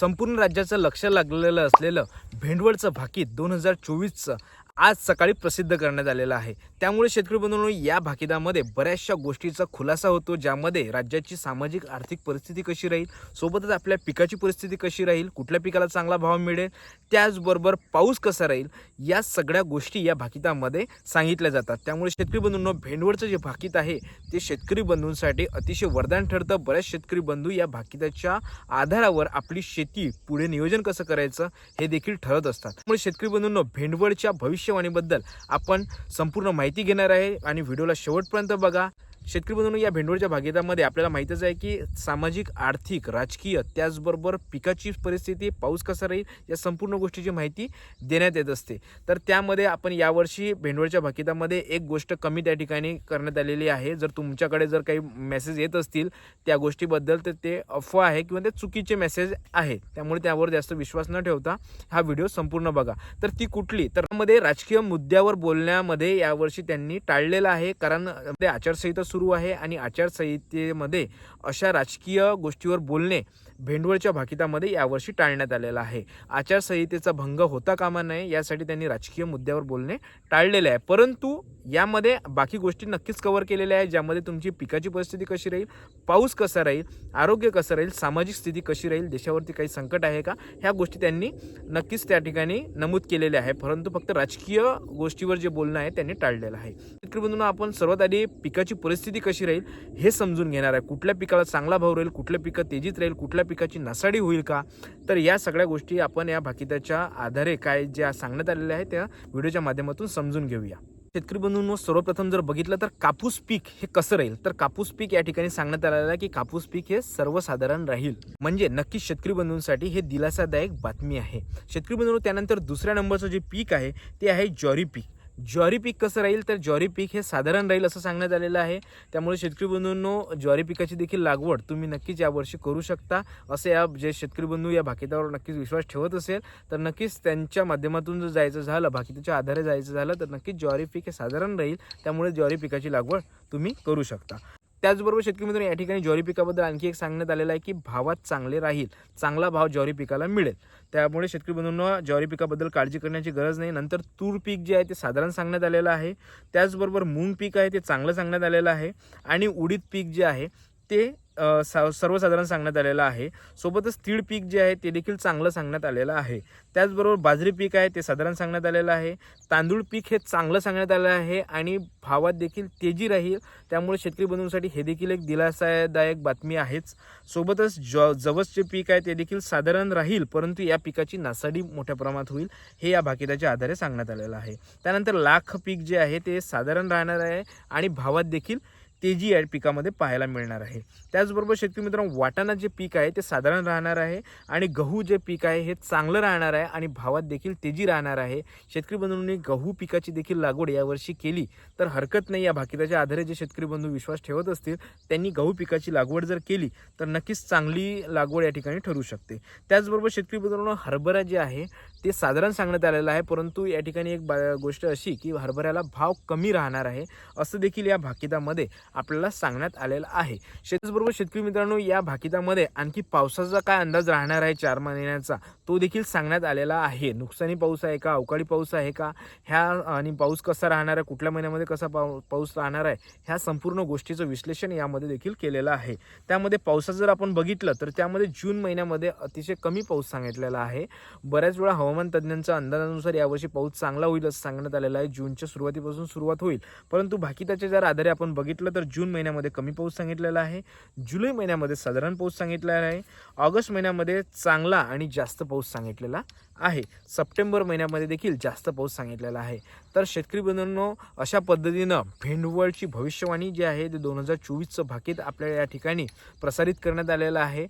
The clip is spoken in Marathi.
संपूर्ण राज्याचं लक्ष लागलेलं असलेलं भेंडवळचं भाकीत दोन हजार चोवीसचं आज सकाळी प्रसिद्ध करण्यात आलेलं आहे. त्यामुळे शेतकरी बंधूंनो या भाकिदामध्ये बऱ्याचशा गोष्टीचा खुलासा होतो ज्यामध्ये राज्याची सामाजिक आर्थिक परिस्थिती कशी राहील सोबतच आपल्या पिकाची परिस्थिती कशी राहील कुठल्या पिकाला चांगला भाव मिळेल त्याचबरोबर पाऊस कसा राहील या सगळ्या गोष्टी या भाकितामध्ये सांगितल्या जातात. त्यामुळे शेतकरी बंधूंनो भेंडवळचं जे भाकीत आहे ते शेतकरी बंधूंसाठी अतिशय वरदान ठरतं. बऱ्याच शेतकरी बंधू या भाकिताच्या आधारावर आपली शेती पुढे नियोजन कसं करायचं हे देखील ठरत असतात. त्यामुळे शेतकरी बंधूंनो भेंडवळच्या भविष्यवाणीबद्दल आपण संपूर्ण माहिती घेणार आहे आणि व्हिडिओला शेवटपर्यंत बघा. शेतकरी बंधूंनो या भेंडवळच्या भागीदामध्ये आपल्याला माहितच आहे की सामाजिक आर्थिक राजकीय त्याचबरोबर पिकाची परिस्थिती पाऊस कसा राहील या संपूर्ण गोष्टीची माहिती देण्यात येत असते. तर त्यामध्ये आपण यावर्षी भेंडवळच्या भागीदामध्ये एक गोष्ट कमी त्या ठिकाणी करण्यात आलेली आहे. जर तुमच्याकडे जर काही मेसेज येत असतील त्या गोष्टीबद्दल तर ते अफवा आहे किंवा ते चुकीचे मेसेज आहे त्यामुळे त्यावर जास्त विश्वास न ठेवता हा व्हिडिओ संपूर्ण बघा. तर ती कुठली? तर मध्ये राजकीय मुद्द्यावर बोलण्यामध्ये यावर्षी त्यांनी टाळलेलं आहे. कारण ते आचारसंहिता सुरू आहे आणि आचारसंहितेमध्ये अशा राजकीय गोष्टीवर बोलणे भेंडवळच्या भाकितामध्ये यावर्षी टाळण्यात आलेलं आहे. आचारसंहितेचा भंग होता कामा नये यासाठी त्यांनी राजकीय मुद्द्यावर बोलणे टाळलेले आहे. परंतु यामध्ये बाकी गोष्टी नक्कीच कव्हर केलेल्या आहेत ज्यामध्ये तुमची पिकाची परिस्थिती कशी राहील पाऊस कसा राहील आरोग्य कसं राहील सामाजिक स्थिती कशी राहील देशावरती काही संकट आहे का ह्या गोष्टी त्यांनी नक्कीच त्या ठिकाणी नमूद केलेल्या आहे परंतु फक्त राजकीय गोष्टीवर जे बोलणं आहे त्यांनी टाळलेलं आहे. शेतकरी आपण सर्वात आधी पिकाची परिस्थिती कशी राहील हे समजून घेणार आहे. कुठल्या पिकाला चांगला भाव राहील कुठल्या पिकं तेजीत राहील कुठल्या पिकाची नासाडी होईल का? तर या सगळ्या गोष्टी आपण या भाकिताच्या आधारे काय ज्या सांगण्यात आलेल्या आहेत त्या व्हिडिओच्या माध्यमातून समजून घेऊया. शेतकरी बंधूंनो सर्वप्रथम जर बघितलं तर कापूस पीक हे कसं राहील? तर कापूस पीक या ठिकाणी सांगण्यात आलेलं आहे की कापूस पीक हे सर्वसाधारण राहील. म्हणजे नक्कीच शेतकरी बंधूंसाठी हे दिलासादायक बातमी आहे. शेतकरी बंधूंनो त्यानंतर दुसऱ्या नंबरचं जे पीक आहे ते आहे ज्वारी पीक. ज्वारी पीक कसं राहील तर ज्वारी पीक हे साधारण राहील असं सांगण्यात आलेलं आहे. त्यामुळे शेतकरी बंधूंनो ज्वारी पिकाची देखील लागवड तुम्ही नक्कीच यावर्षी करू शकता असे या जे शेतकरी बंधू या भाकितावर नक्कीच विश्वास ठेवत असेल तर नक्कीच त्यांच्या माध्यमातून जर जायचं झालं भाकिताच्या आधारे जायचं झालं तर नक्कीच ज्वारी पीक हे साधारण राहील. त्यामुळे ज्वारी पिकाची लागवड तुम्ही करू शकता. त्याचबरोबर शेतकरी मित्रांनो या ठिकाणी ज्वारी पिकाबद्दल आणखी एक सांगण्यात आलेलं आहे की भावात चांगले राहील चांगला भाव ज्वारी पिकाला मिळेल. त्यामुळे शेतकरी बंधूंना ज्वारी पिकाबद्दल काळजी करण्याची गरज नाही. नंतर तूर पीक जे आहे ते साधारण सांगण्यात आलेलं आहे. त्याचबरोबर मूंग पीक आहे ते चांगलं सांगण्यात आलेलं आहे. आणि उडीद पीक जे आहे ते सा सर्वसाधारण सांगण्यात आलेलं आहे. सोबतच तीळ पीक जे आहे ते देखील चांगलं सांगण्यात आलेलं आहे. त्याचबरोबर बाजरी पीक आहे ते साधारण सांगण्यात आलेलं आहे. तांदूळ पीक हे चांगलं सांगण्यात आलं आहे आणि भावात देखील तेजी राहील. त्यामुळे शेतकरी बंधूंसाठी हे देखील एक दिलासादायक बातमी आहेच. सोबतच ज जवसचे पीक आहे ते देखील साधारण राहील परंतु या पिकाची नासाडी मोठ्या प्रमाणात होईल हे या भाकिताच्या आधारे सांगण्यात आलेलं आहे. त्यानंतर लाख पीक जे आहे ते साधारण राहणार आहे आणि भावात देखील तेजी या पिकामध्ये पाहायला मिळणार आहे. त्याचबरोबर शेतकरी मित्रांनो वाटाणा जे पीक आहे ते साधारण राहणार आहे आणि गहू जे पीक आहे हे चांगलं राहणार आहे आणि भावात देखील तेजी राहणार आहे. शेतकरी बंधूंनी गहू पिकाची देखील लागवड यावर्षी केली तर हरकत नाही. या भाकिताच्या आधारे जे शेतकरी बंधू विश्वास ठेवत असतील त्यांनी गहू पिकाची लागवड जर केली तर नक्कीच चांगली लागवड या ठिकाणी ठरू शकते. त्याचबरोबर शेतकरी बंधूंनो हरभरा जे आहे ते साधारण सांगण्यात आलेलं आहे परंतु या ठिकाणी एक बा गोष्ट अशी की हरभऱ्याला भाव कमी राहणार आहे असं देखील या भाकितामध्ये आपल्याला सांगण्यात आलेलं आहे. त्याचबरोबर शेतकरी मित्रांनो या भाकितामध्ये आणखी पावसाचा काय अंदाज राहणार आहे चार महिन्याचा? तो देखील सांगण्यात आलेला आहे. नुकसानी पाऊस आहे का? अवकाळी पाऊस आहे का? ह्या आणि पाऊस कसा राहणार आहे? कुठल्या महिन्यामध्ये कसा पाऊ पाऊस राहणार आहे? ह्या संपूर्ण गोष्टीचं विश्लेषण यामध्ये देखील केलेलं आहे. त्यामध्ये पावसाचं जर आपण बघितलं तर त्यामध्ये जून महिन्यामध्ये अतिशय कमी पाऊस सांगितलेला आहे. बऱ्याच वेळा हवामान तज्ज्ञांच्या अंदाजानुसार यावर्षी पाऊस चांगला होईल असं सांगण्यात आलेलं आहे. जूनच्या सुरुवातीपासून सुरुवात होईल. परंतु भाकिताच्या जर आधारे आपण बघितलं तर जून महिन्यामध्ये कमी पाऊस सांगितलेला आहे. जुलै महिन्यामध्ये साधारण पाऊस सांगितलेला आहे. ऑगस्ट महिन्यामध्ये चांगला आणि जास्त पाऊस सांगितलेला आहे. सप्टेंबर महिन्यामध्ये देखील जास्त पाऊस सांगितलेला आहे. तर शेतकरी बंधूंनो अशा पद्धतीनं भेंडवळची भविष्यवाणी जी आहे ते दोन हजार चोवीसचं भाकीत आपल्या या ठिकाणी प्रसारित करण्यात आलेलं आहे.